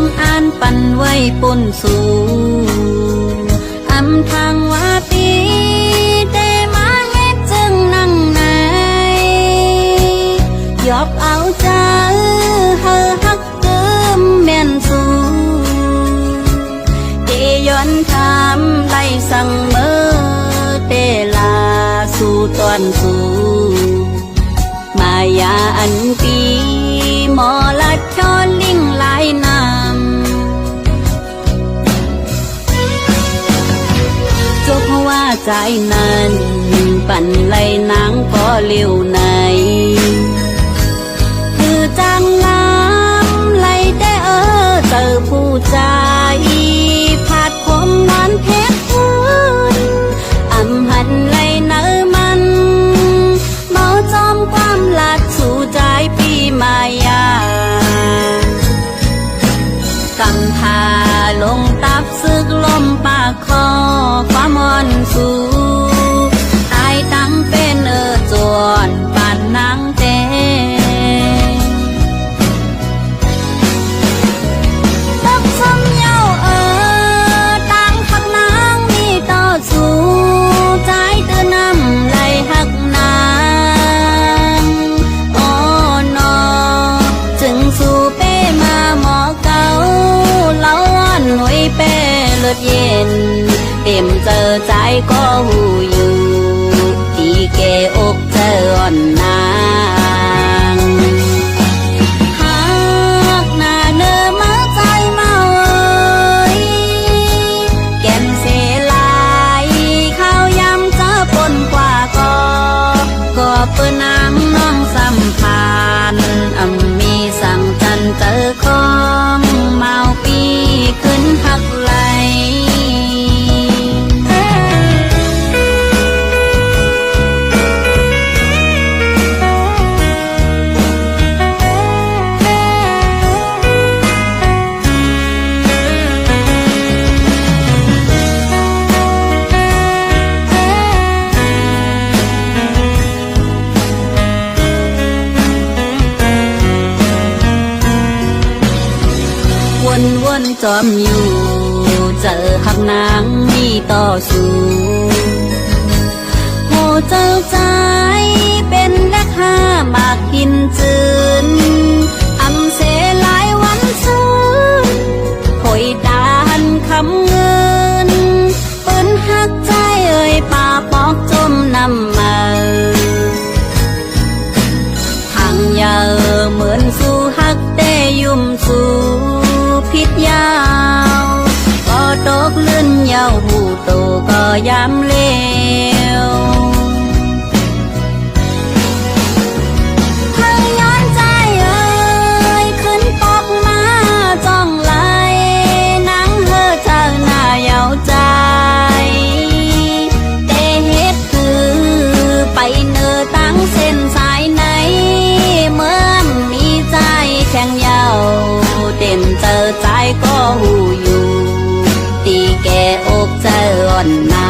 งอ่านปันไว้ปุ่นสู่อำทางว่าปีแต่มาเฮ็ดจึงนั่งไหนยอบเอาใจเฮอฮักเกิมแม่นสู่เตย้อนทำได้สั่งเมอเตลาสู่ตอนสูมายาอันปีหมอลัดชอนลิงหลายนำ ใจนั้น ปั่นไหลนางก็เลี้ยวในคื สูตายตั้งเป็นเออจวนปานนางเตตักซ้ำเหย้าเออต่างหักนางมีต่อสู้ใจเตื่นนำไหลหักนางโอ้นอจึงสู่เป้มาหมอเก่าเล่าอ่อนหนุ่ยเป้เลือดเย็น เต็มเจอใจก็หูอยู่ที่เกอกเจออ่อนนา จอมอยู่ เจอหักนางมีต่อสู้โหเจ้าใจเป็นนักห้ามากกินจืน nhau mù tổ có dám liêu one night.